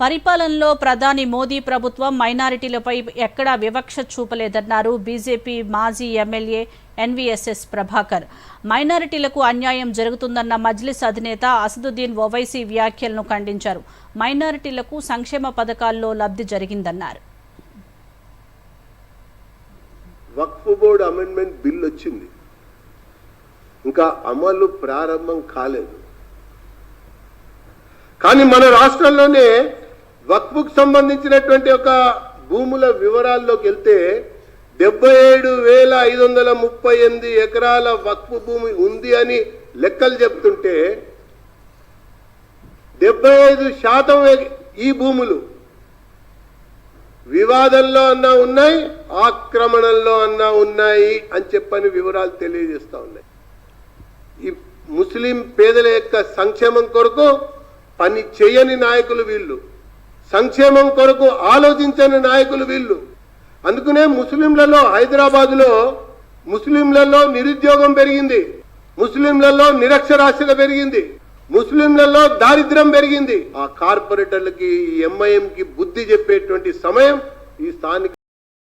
పరిపాలనలో ప్రధాని మోదీ ప్రభుత్వం మైనారిటీలపై ఎక్కడా వివక్ష చూపలేదన్నారు బీజేపీ మాజీ ఎమ్మెల్యే ఎన్వీఎస్ఎస్ ప్రభాకర్. మైనారిటీలకు అన్యాయం జరుగుతుందన్న మజ్లిస్ అధినేత అసదుద్దీన్ ఓవైసీ వ్యాఖ్యలను ఖండించారు. మైనారిటీలకు సంక్షేమ పథకాల్లో లబ్ధి జరిగిందన్నారు. వక్ఫ్ బోర్డు అమెండ్మెంట్ బిల్ వచ్చింది. ఇంకా అమలు ప్రారంభం కాలేదు. కానీ మన రాష్ట్రంలోనే వక్ఫ్కు సంబంధించినటువంటి ఒక భూముల వివరాల్లోకి వెళ్తే డెబ్బై ఏడు వేల ఐదు వందల ముప్పై ఎనిమిది ఎకరాల వక్ఫ్ భూమి ఉంది అని లెక్కలు చెప్తుంటే డెబ్బై ఐదు శాతం ఈ భూములు వివాదంలో అన్నా ఉన్నాయి ఆక్రమణలో అన్నా ఉన్నాయి అని చెప్పని వివరాలు తెలియజేస్తూ ఉన్నాయి. ఈ ముస్లిం పేదల యొక్క సంక్షేమం కొరకు పని చేయని నాయకులు వీళ్ళు. సంక్షేమం కొరకు ఆలోచించని నాయకులు వీళ్ళు. అందుకనే ముస్లింలలో హైదరాబాదులో ముస్లింలలో నిరుద్యోగం పెరిగింది. ముస్లింలలో నిరక్షరాస్యత పెరిగింది. ముస్లింలలో దారిద్ర్యం పెరిగింది. ఆ కార్పొరేటర్లకి ఈ ఎంఐఎం కి బుద్ధి చెప్పేటువంటి సమయం ఈ స్థానిక